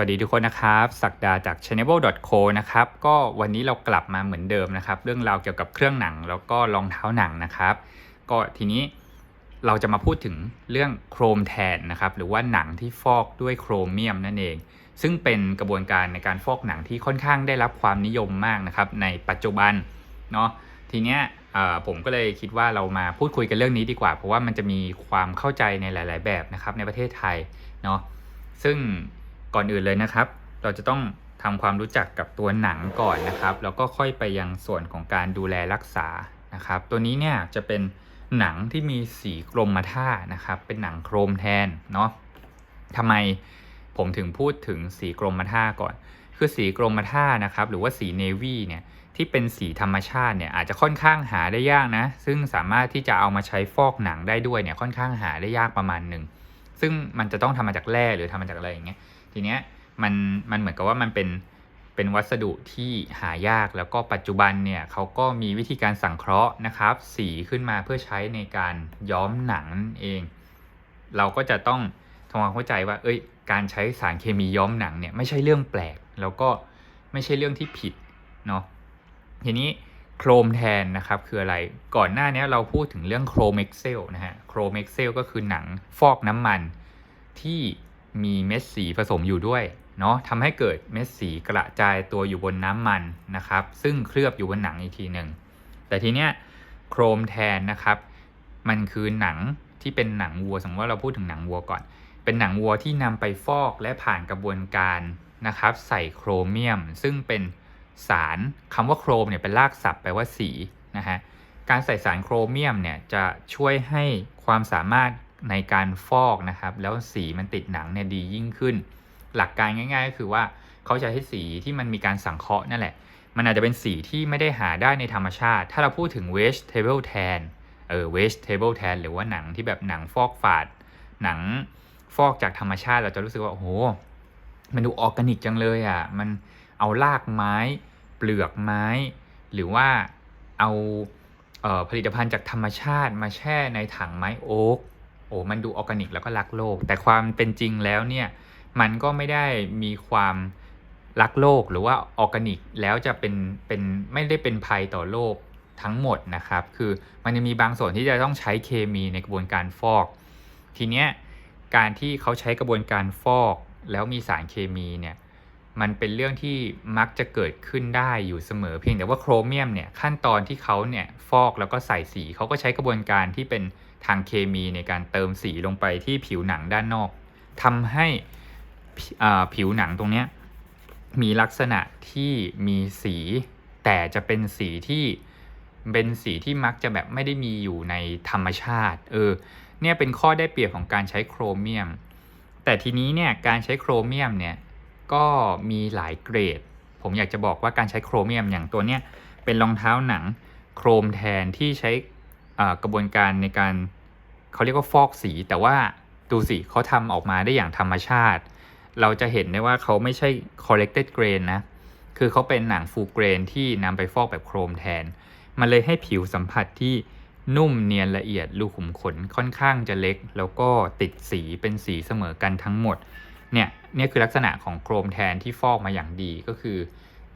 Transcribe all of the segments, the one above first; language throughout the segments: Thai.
วัสดีทุกคนนะครับสักดาจาก c h a n n e l co นะครับก็วันนี้เรากลับมาเหมือนเดิมนะครับ เรื่องราวเกี่ยวกับเครื่องหนังแล้วก็รองเท้าหนังนะครับ ก็ทีนี้เราจะมาพูดถึงเรื่องโครมแทนนะครับ หรือว่าหนังที่ฟอกด้วยโครเมียมนั่นเอง ซึ่งเป็นกระบวนการในการฟอกหนังที่ค่อนข้างได้รับความนิยมมากนะครับในปัจจุบันเนาะทีเนี้ยผมก็เลยคิดว่าเรามาพูดคุยกันเรื่องนี้ดีกว่า เพราะว่ามันจะมีความเข้าใจในหลาย ๆ แบบนะครับในประเทศไทยเนาะซึ่ง ก่อนอื่นเลยนะครับ เราจะต้องทำความรู้จักกับตัวหนังก่อนนะครับ แล้วก็ค่อยไปยังส่วนของการดูแลรักษานะครับ ตัวนี้เนี่ยจะเป็นหนังที่มีสีกรมท่านะครับ เป็นหนังโครมแทนเนาะทำไมผมถึงพูดถึงสีกรมท่าก่อน คือสีกรมท่านะครับ หรือว่าสีเนวี่เนี่ยที่เป็นสีธรรมชาติเนี่ยอาจจะค่อนข้างหาได้ยากนะ ซึ่งสามารถที่จะเอามาใช้ฟอกหนังได้ด้วยเนี่ยค่อนข้างหาได้ยากประมาณหนึ่ง ซึ่งมันจะต้องทำมาจากแร่หรือทำมาจากอะไรอย่างเงี้ย ทีเนี้ยมันมันเหมือนกับว่ามันเป็นเป็นวัสดุที่หายากแล้วก็ปัจจุบันเนี่ยเขาก็มีวิธีการสังเคราะห์นะครับ สีขึ้นมาเพื่อใช้ในการย้อมหนังนั่นเอง เราก็จะต้องทำความเข้าใจว่า เอ้ย การใช้สารเคมีย้อมหนังเนี่ยไม่ใช่เรื่องแปลก แล้วก็ไม่ใช่เรื่องที่ผิดเนาะทีนี้โครมแทนนะครับคืออะไรก่อนหน้านี้เราพูดถึงเรื่องโครเม็กเซลนะฮะโครเม็กเซลก็คือหนังฟอกน้ำมันที่ มีเม็ดสีผสมอยู่ด้วยเนาะทำให้เกิดเม็ดสีกระจายตัวอยู่บนน้ำมันนะครับ ซึ่งเคลือบอยู่บนหนังอีกทีหนึ่งแต่ทีเนี้ยโครมแทนนะครับ มันคือหนังที่เป็นหนังวัว สมมติว่าเราพูดถึงหนังวัวก่อน เป็นหนังวัวที่นำไปฟอกและผ่านกระบวนการนะครับ ใส่โครเมียม ซึ่งเป็นสารคำว่าโครมเนี่ยเป็นรากศัพท์แปลว่าสีนะฮะการใส่สารโครเมียมเนี่ยจะช่วยให้ความสามารถ ในการฟอกนะครับ แล้วสีมันติดหนังเนี่ยดียิ่งขึ้น หลักการง่าย ๆ ก็คือว่าเขาจะให้สีที่มันมีการสังเคราะห์นั่นแหละ มันอาจจะเป็นสีที่ไม่ได้หาได้ในธรรมชาติ ถ้าเราพูดถึง vegetable tan เออ vegetable tan หรือว่าหนังที่แบบหนังฟอกฝาด หนังฟอกจากธรรมชาติเราจะรู้สึกว่าโอ้โหมันดูออร์แกนิกจังเลยอะ มันเอารากไม้ เปลือกไม้ หรือว่าเอาเออผลิตภัณฑ์จากธรรมชาติมาแช่ในถังไม้โอ๊ก โอ้มันดูออร์แกนิกแล้วก็รักโลก แต่ความเป็นจริงแล้วเนี่ยมันก็ไม่ได้มีความรักโลกหรือว่าออร์แกนิกแล้วจะเป็นเป็นไม่ได้เป็นภัยต่อโลกทั้งหมดนะครับ คือมันจะมีบางส่วนที่จะต้องใช้เคมีในกระบวนการฟอก ทีเนี้ยการที่เขาใช้กระบวนการฟอก แล้วมีสารเคมีเนี่ย มันเป็นเรื่องที่มักจะเกิดขึ้นได้อยู่เสมอเพียงแต่ว่าโครเมียมเนี่ยขั้นตอนที่เขาเนี่ยฟอกแล้วก็ใส่สีเขาก็ใช้กระบวนการที่เป็นทางเคมีในการเติมสีลงไปที่ผิวหนังด้านนอกทำให้ผิวหนังตรงเนี้ยมีลักษณะที่มีสี แต่จะเป็นสีที่เป็นสีที่มักจะแบบไม่ได้มีอยู่ในธรรมชาติเออเนี่ยเป็นข้อได้เปรียบของการใช้โครเมียม แต่ทีนี้เนี่ยการใช้โครเมียมเนี่ย ก็มีหลายเกรด ผมอยากจะบอกว่าการใช้โครเมียมอย่างตัวเนี้ยเป็นรองเท้าหนังโครมแทนที่ใช้กระบวนการในการเขาเรียกว่าฟอกสี แต่ว่าดูสิเขาทำออกมาได้อย่างธรรมชาติ เราจะเห็นได้ว่าเขาไม่ใช่ corrected grain นะ คือเขาเป็นหนัง full grain ที่นำไปฟอกแบบโครมแทน มันเลยให้ผิวสัมผัสที่นุ่มเนียนละเอียดรูขุมขนค่อนข้างจะเล็ก แล้วก็ติดสีเป็นสีเสมอกันทั้งหมด เนี่ยนี่คือลักษณะของโครมแทนที่ฟอกมาอย่างดีก็คือ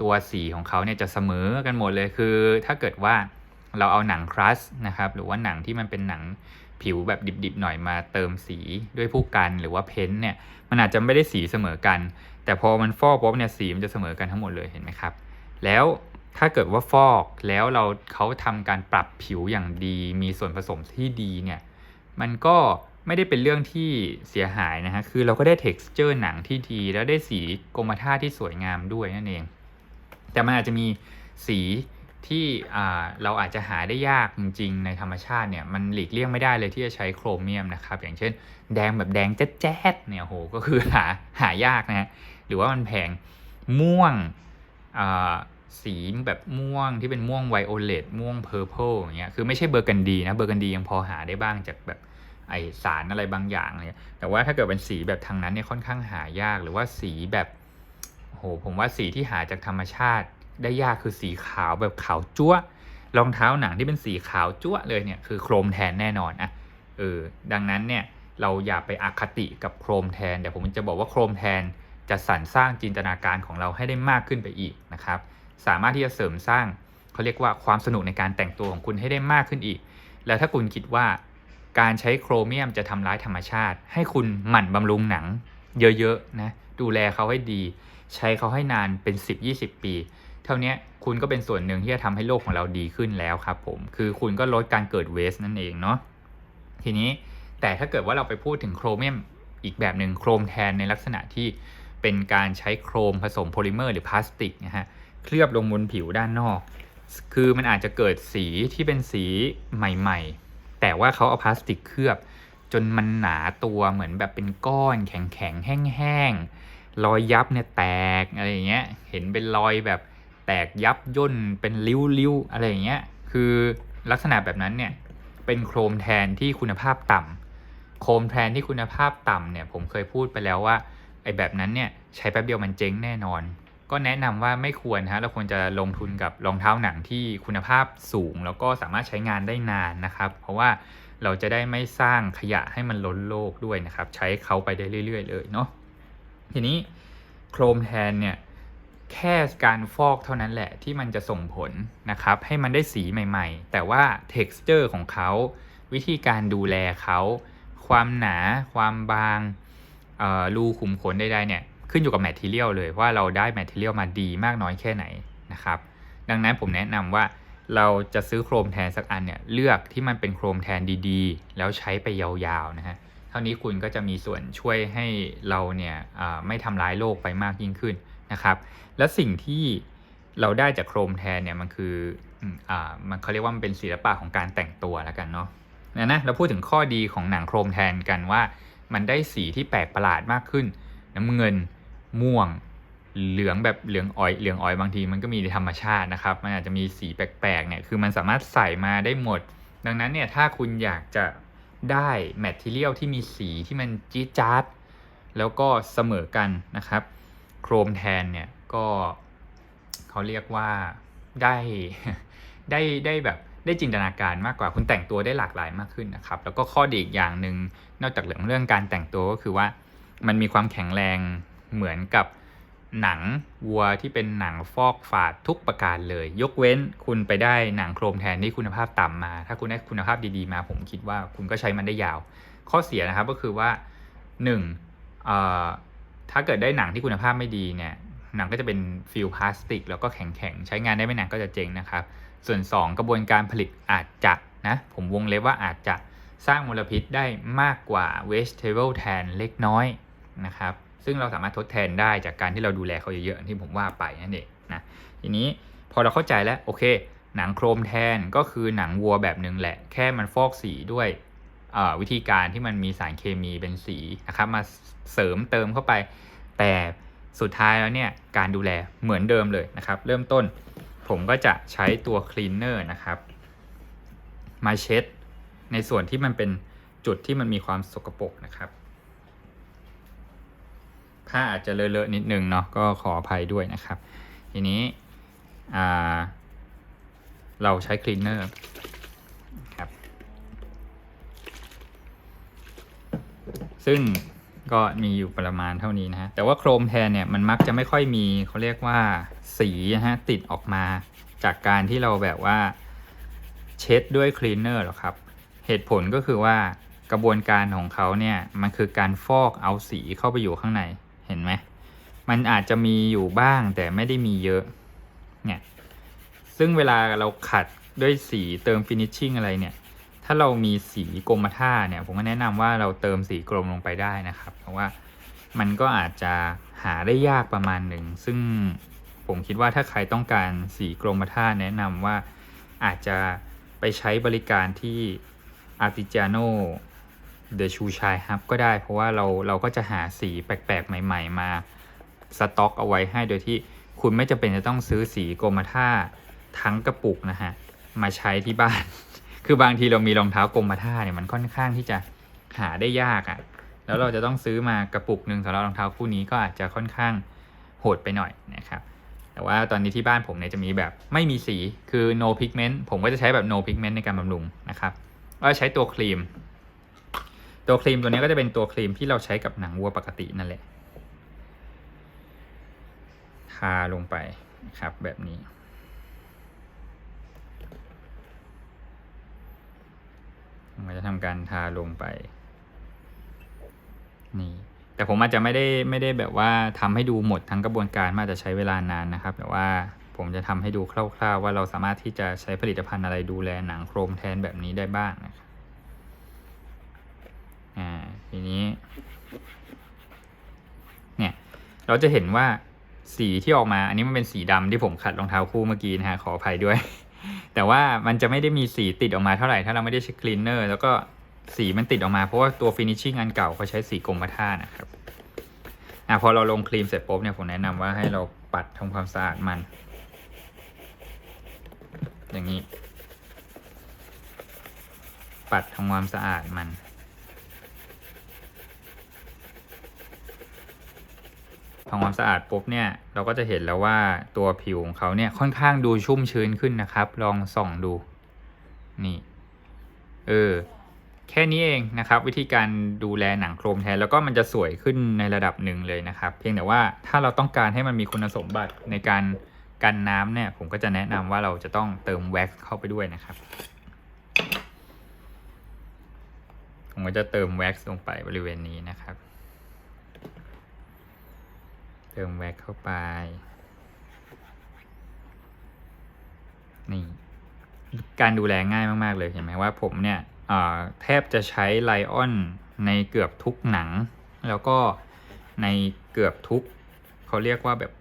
ตัวสีของเขาเนี่ยจะเสมอกันหมดเลยคือ ถ้าเกิดว่าเราเอาหนังครัสนะครับหรือว่าหนังที่มันเป็นหนังผิวแบบดิบๆหน่อยมาเติมสีด้วยผู้กันหรือว่าเพ้นเนี่ยมันอาจจะไม่ได้สีเสมอกัน แต่พอมันฟอกปุ๊บเนี่ยสีมันจะเสมอกันทั้งหมดเลยเห็นไหมครับ แล้วถ้าเกิดว่าฟอกแล้วเราเขาทำการปรับผิวอย่างดี มีส่วนผสมที่ดีเนี่ยมันก็ ไม่ได้เป็นเรื่องที่เสียหายนะฮะ คือเราก็ได้ texture หนังที่ดี แล้วได้สีกรมท่าที่สวยงามด้วยนั่นเอง แต่มันอาจจะมีสีที่เราอาจจะหาได้ยากจริงๆ ในธรรมชาติเนี่ยมันหลีกเลี่ยงไม่ได้เลยที่จะใช้โครเมียมนะครับ อย่างเช่น แดงแบบแดงแจ๊ดๆเนี่ยโหก็คือหาหายากนะฮะหรือว่ามันแพงม่วงสีแบบม่วงที่เป็นม่วงไวโอเลตม่วงเพอร์เพลอย่างเงี้ยคือไม่ใช่เบอร์กันดีนะเบอร์กันดียังพอหาได้บ้างจากแบบ ไอสารอะไรบางอย่างเนี่ยแต่ว่าถ้าเกิดเป็นสีแบบทางนั้นเนี่ยค่อนข้างหายากหรือว่าสีแบบโหผมว่าสีที่หาจากธรรมชาติได้ยากคือสีขาวแบบขาวจั๊วรองเท้าหนังที่เป็นสีขาวจั๊วเลยเนี่ยคือโครมแทนแน่นอนอะเออดังนั้นเนี่ยเราอย่าไปอคติกับโครมแทนเดี๋ยวผมจะบอกว่าโครมแทนจะสรรสร้างจินตนาการของเราให้ได้มากขึ้นไปอีกนะครับ สามารถที่จะเสริมสร้างเขาเรียกว่าความสนุกในการแต่งตัวของคุณให้ได้มากขึ้นอีก แล้วถ้าคุณคิดว่า การใช้โครเมียมจะทำร้ายธรรมชาติ ให้คุณหมั่นบำรุงหนัง เยอะๆนะดูแลเขาให้ดี ใช้เขาให้นานเป็น 10-20 ปี เท่านี้คุณก็เป็นส่วนหนึ่งที่จะทำให้โลกของเราดีขึ้นแล้วครับผมคือคุณก็ลดการเกิดเวสนั่นเองเนาะทีนี้แต่ถ้าเกิดว่าเราไปพูดถึงโครเมียมอีกแบบหนึ่งโครมแทนในลักษณะที่เป็นการใช้โครมผสมโพลิเมอร์หรือพลาสติกนะฮะเคลือบลงบนผิวด้านนอก คือมันอาจจะเกิดสีที่เป็นสีใหม่ ๆ แต่ว่าเขาเอาพลาสติกเคลือบ จนมันหนาตัวเหมือนแบบเป็นก้อนแข็งๆแห้งๆรอยยับเนี่ยแตกอะไรอย่างเงี้ย เห็นเป็นรอยแบบแตกยับย่นเป็นริ้วๆอะไรอย่างเงี้ย คือลักษณะแบบนั้นเนี่ยเป็นโครมแทนที่คุณภาพต่ำโครมแทนที่คุณภาพต่ำเนี่ยผมเคยพูดไปแล้วว่าไอ้แบบนั้นเนี่ยใช้แป๊บเดียวมันเจ๊งแน่นอน ก็แนะนำว่าไม่ควรฮะเราควรจะลงทุนกับรองเท้าหนังที่คุณภาพสูง แล้วก็สามารถใช้งานได้นานนะครับ เพราะว่าเราจะได้ไม่สร้างขยะให้มันล้นโลกด้วยนะครับ ใช้เขาไปได้เรื่อย ๆ เลยเนาะทีนี้โครมแทนเนี่ยแค่การฟอกเท่านั้นแหละที่มันจะส่งผลนะครับ ให้มันได้สีใหม่ ๆ แต่ว่า texture ของเขา วิธีการดูแลเขา ความหนา ความบางรูขุมขนใดๆเนี่ย ขึ้นอยู่กับแมทเทียลเลยว่าเราได้แมทเทียลมาดีมากน้อยแค่ไหนนะครับ ดังนั้นผมแนะนำว่าเราจะซื้อโครมแทนสักอันเนี่ยเลือกที่มันเป็นโครมแทนดีๆ แล้วใช้ไปยาวๆนะฮะเท่านี้คุณก็จะมีส่วนช่วยให้เราเนี่ยไม่ทำร้ายโลกไปมากยิ่งขึ้นนะครับ และสิ่งที่เราได้จากโครมแทนเนี่ยมันคืออมันเขาเรียกว่ามันเป็นศิลปะของการแต่งตัวแล้วกันเนาะนะนะเราพูดถึงข้อดีของหนังโครมแทนกันว่า มันได้สีที่แปลกประหลาดมากขึ้น น้ำเงิน ม่วง เหลืองแบบเหลืองอ้อยเหลืองอ้อยบางทีมันก็มีในธรรมชาตินะครับ มันอาจจะมีสีแปลกๆเนี่ยคือมันสามารถใส่มาได้หมด ดังนั้นเนี่ยถ้าคุณอยากจะได้แมทเทียลที่มีสีที่มันจี๊ดจ๊าดแล้วก็เสมอกันนะครับ โครมแทนเนี่ยก็เขาเรียกว่าได้ได้ได้แบบได้จินตนาการมากกว่าคุณแต่งตัวได้หลากหลายมากขึ้นนะครับ แล้วก็ข้อดีอีกอย่างหนึ่งนอกจากเรื่องเรื่องการแต่งตัวก็คือว่ามันมีความแข็งแรง เหมือนกับหนังวัวที่เป็นหนังฟอกฝาดทุกประการเลย ยกเว้นคุณไปได้หนังโครมแทนที่คุณภาพต่ำมา ถ้าคุณได้คุณภาพดีๆมา ผมคิดว่าคุณก็ใช้มันได้ยาว ข้อเสียนะครับก็คือว่า1เอ่อถ้าเกิดได้หนังที่คุณภาพไม่ดีเนี่ยหนังก็จะเป็นฟิลพลาสติก แล้วก็แข็งๆ ใช้งานได้ไม่นานก็จะเจ๊งนะครับ ส่วน 2 กระบวนการผลิตอาจจะนะผมวงเล็บว่าอาจจะสร้างมลพิษได้มากกว่า vegetable tan เล็กน้อยนะครับ ซึ่งเราสามารถทดแทนได้จากการที่เราดูแลเขาเยอะๆที่ผมว่าไปนั่นเองนะทีนี้พอเราเข้าใจแล้วโอเค หนังโครมแทนก็คือหนังวัวแบบหนึ่งแหละ แค่มันฟอกสีด้วยวิธีการที่มันมีสารเคมีเป็นสีนะครับมาเสริมเติมเข้าไป แต่สุดท้ายแล้วเนี่ยการดูแลเหมือนเดิมเลยนะครับ เริ่มต้นผมก็จะใช้ตัวคลีนเนอร์นะครับมาเช็ดในส่วนที่มันเป็นจุดที่มันมีความสกปรกนะครับ ผ้าอาจจะเลอะๆนิดนึงเนาะก็ขออภัยด้วยนะครับ ทีนี้เราใช้คลีนเนอร์ครับ ซึ่งก็มีอยู่ประมาณเท่านี้นะฮะ แต่ว่าโครมแทนเนี่ยมันมักจะไม่ค่อยมีเขาเรียกว่าสีนะฮะติดออกมาจากการที่เราแบบว่าเช็ดด้วยคลีนเนอร์หรอกครับ เหตุผลก็คือว่ากระบวนการของเขาเนี่ยมันคือการฟอกเอาสีเข้าไปอยู่ข้างใน เห็นไหมมันอาจจะมีอยู่บ้างแต่ไม่ได้มีเยอะเนี่ยซึ่งเวลาเราขัดด้วยสีเติมฟินิชชิ่งอะไรเนี่ย ถ้าเรามีสีกรมท่าเนี่ยผมก็แนะนำว่าเราเติมสีกรมลงไปได้นะครับ เพราะว่ามันก็อาจจะหาได้ยากประมาณหนึ่ง ซึ่งผมคิดว่าถ้าใครต้องการสีกรมท่าแนะนำว่าอาจจะไปใช้บริการที่ Artigiano เดอะชูชายฮับก็ได้ เพราะว่าเราเราก็จะหาสีแปลกๆ ใหม่ ๆ มาสต็อกเอาไว้ให้โดยที่คุณไม่จำเป็นจะต้องซื้อสีโกมาท่าทั้งกระปุกนะฮะ มาใช้ที่บ้าน คือบางทีเรามีรองเท้าโกมาท่าเนี่ยมันค่อนข้างที่จะหาได้ยากอะ่ะ แล้วเราจะต้องซื้อมากระปุกหนึ่งสำหรับรองเท้าคู่นี้ก็อาจจะค่อนข้างโหดไปหน่อยนะครับแต่ว่าตอนนี้ที่บ้านผมเนี่ยจะมีแบบไม่มีสีคือ no pigment ผมก็จะใช้แบบ no pigment ในการบำรุงนะครับก็ใช้ตัวครีม ตัวครีมตัวนี้ก็จะเป็นตัวครีมที่เราใช้กับหนังวัวปกตินั่นแหละ ทาลงไปนะครับแบบนี้ผมก็จะทำการทาลงไป นี่ แต่ผมอาจจะไม่ได้ไม่ได้แบบว่าทำให้ดูหมดทั้งกระบวนการมันอาจจะใช้เวลานานนะครับ แต่ว่าผมจะทำให้ดูคร่าว ๆ ว่าเราสามารถที่จะใช้ผลิตภัณฑ์อะไรดูแลหนังโครมแทนแบบนี้ได้บ้างนะครับ อ่าทีนี้ เนี่ย เราจะเห็นว่าสีที่ออกมา อันนี้มันเป็นสีดำที่ผมขัดรองเท้าคู่เมื่อกี้นะฮะขออภัยด้วย แต่ว่ามันจะไม่ได้มีสีติดออกมาเท่าไหร่ถ้าเราไม่ได้ใช้คลีนเนอร์แล้วก็สีมันติดออกมาเพราะว่าตัวฟินิชชิ่งอันเก่าเขาใช้สีกรมท่านะครับอะพอเราลงครีมเสร็จปุ๊บเนี่ยผมแนะนำว่าให้เราปัดทำความสะอาดมัน อย่างนี้ ปัดทำความสะอาดมัน ทำความสะอาดปุ๊บเนี่ยเราก็จะเห็นแล้วว่าตัวผิวของเขาเนี่ยค่อนข้างดูชุ่มชื้นขึ้นนะครับ ลองส่องดูนี่เออแค่นี้เองนะครับ วิธีการดูแลหนังโครมแทนแล้วก็มันจะสวยขึ้นในระดับหนึ่งเลยนะครับ เพียงแต่ว่าถ้าเราต้องการให้มันมีคุณสมบัติในการกันน้ำเนี่ย ผมก็จะแนะนำว่าเราจะต้องเติมแว็กซ์เข้าไปด้วยนะครับผมก็จะเติมแว็กซ์ลงไปบริเวณนี้นะครับ ติมแว็กเข้าไป นี่ การดูแลง่ายมาก ๆ เลยเห็นไหมว่าผมเนี่ยแทบจะใช้ไลออนในเกือบทุกหนัง แล้วก็ในเกือบทุกเขาเรียกว่าแบบ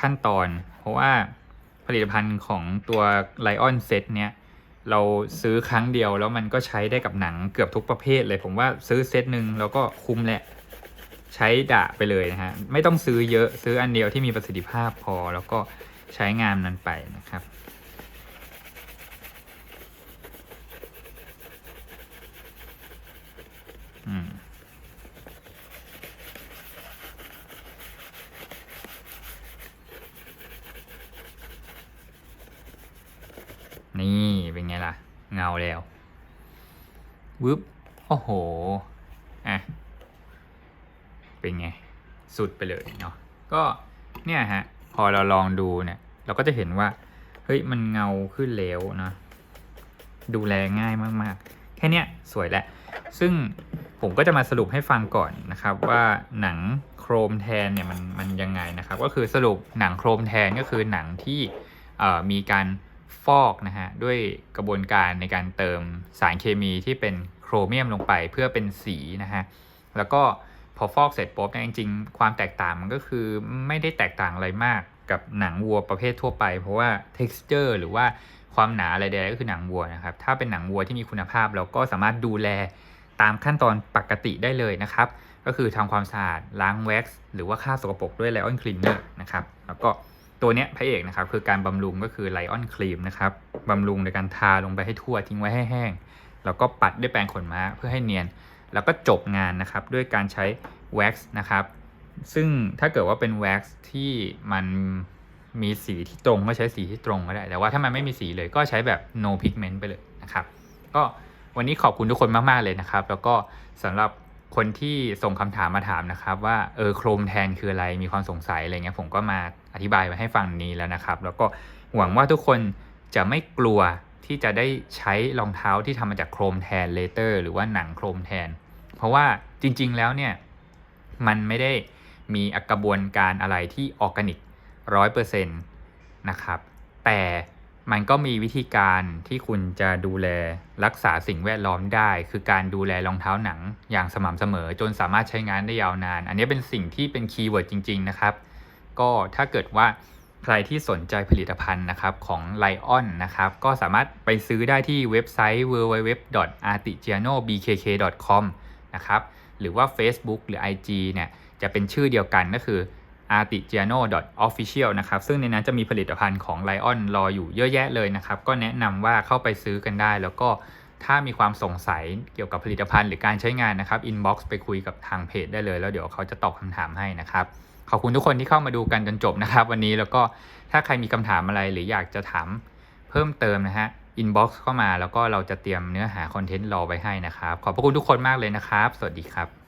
ขั้นตอน เพราะว่าผลิตภัณฑ์ของตัวไลออนเซตเนี่ยเราซื้อครั้งเดียวแล้วมันก็ใช้ได้กับหนังเกือบทุกประเภทเลย ผมว่าซื้อเซตหนึ่งแล้วก็คุ้มแหละ ใช้ดะไปเลยนะฮะไม่ต้องซื้อเยอะซื้ออันเดียวที่มีประสิทธิภาพพอ แล้วก็ใช้งานนั้นไปนะครับนี่เป็นไงล่ะ เงาแล้ววึบโอ้โห อะ เป็นไง สุดไปเลยเนาะก็เนี่ยฮะพอเราลองดูเนี่ย เราก็จะเห็นว่าเฮ้ยมันเงาขึ้นแล้วนะดูแลง่ายมากๆ แค่เนี้ยสวยแล้วซึ่งผมก็จะมาสรุปให้ฟังก่อนนะครับว่าหนังโครมแทนเนี่ยมันมันยังไงนะครับ ก็คือสรุปหนังโครมแทนก็คือหนังที่มีการฟอกนะฮะด้วยกระบวนการในการเติมสารเคมีที่เป็นโครเมียมลงไปเพื่อเป็นสีนะฮะแล้วก็ อฟอกเสร็จปุ๊บเนี่ยจริงๆ ความแตกต่างมันก็คือไม่ได้แตกต่างอะไรมากกับหนังวัวประเภททั่วไป เพราะว่า texture หรือว่าความหนาอะไรใดๆก็คือหนังวัวนะครับ ถ้าเป็นหนังวัวที่มีคุณภาพเราก็สามารถดูแลตามขั้นตอนปกติได้เลยนะครับ ก็คือทำความสะอาดล้างแว็กซ์หรือว่าฆ่าสกปรกด้วยไลออนคลีนเนอร์นะครับ แล้วก็ตัวเนี้ยพระเอกนะครับคือการบำรุงก็คือไลออนครีมนะครับบำรุงในการทาลงไปให้ทั่วทิ้งไว้ให้แห้ง แล้วก็ปัดด้วยแปรงขนม้าเพื่อให้เนียน แล้วก็จบงานนะครับด้วยการใช้แว็กซ์นะครับ ซึ่งถ้าเกิดว่าเป็นแว็กซ์ที่มันมีสีที่ตรงก็ใช้สีที่ตรงก็ได้ แต่ว่าถ้ามันไม่มีสีเลยก็ใช้แบบ no pigment ไปเลยนะครับ ก็วันนี้ขอบคุณทุกคนมาก ๆ เลยนะครับ แล้วก็สำหรับคนที่ส่งคำถามมาถามนะครับ ว่าเออโครมแทนคืออะไรมีความสงสัยอะไรเงี้ยผมก็มาอธิบายไว้ให้ฟังนี้แล้วนะครับ แล้วก็หวังว่าทุกคนจะไม่กลัวที่จะได้ใช้รองเท้าที่ทำมาจากโครมแทนเลเตอร์ หรือว่าหนังโครมแทน เพราะว่าจริง ๆ แล้วเนี่ยมันไม่ได้มีกระบวนการอะไรที่ออร์แกนิกร้อยเปอร์เซ็นต์นะครับ แต่มันก็มีวิธีการที่คุณจะดูแลรักษาสิ่งแวดล้อมได้ คือการดูแลรองเท้าหนังอย่างสม่ำเสมอ จนสามารถใช้งานได้ยาวนาน อันนี้เป็นสิ่งที่เป็นคีย์เวิร์ดจริง ๆ นะครับ ก็ถ้าเกิดว่าใครที่สนใจผลิตภัณฑ์นะครับของ Lion นะครับ ก็สามารถไปซื้อได้ที่เว็บไซต์ www.artigianobkk.com นะครับหรือว่า Facebook หรือ IG เนี่ยจะเป็นชื่อเดียวกันก็คือ artigiano.official นะครับ ซึ่งในนั้นจะมีผลิตภัณฑ์ของ Lion รออยู่เยอะแยะเลยนะครับ ก็แนะนำว่าเข้าไปซื้อกันได้ แล้วก็ถ้ามีความสงสัยเกี่ยวกับผลิตภัณฑ์หรือการใช้งานนะครับ inbox ไปคุยกับทางเพจได้เลย แล้วเดี๋ยวเขาจะตอบคำถามให้นะครับ ขอบคุณทุกคนที่เข้ามาดูกันจนจบนะครับ วันนี้แล้วก็ถ้าใครมีคำถามอะไรหรืออยากจะถามเพิ่มเติมนะฮะ inbox เข้ามาแล้วก็เราจะเตรียมเนื้อหาคอนเทนต์รอไว้ให้นะครับ ขอบพระคุณทุกคนมากเลยนะครับ สวัสดีครับ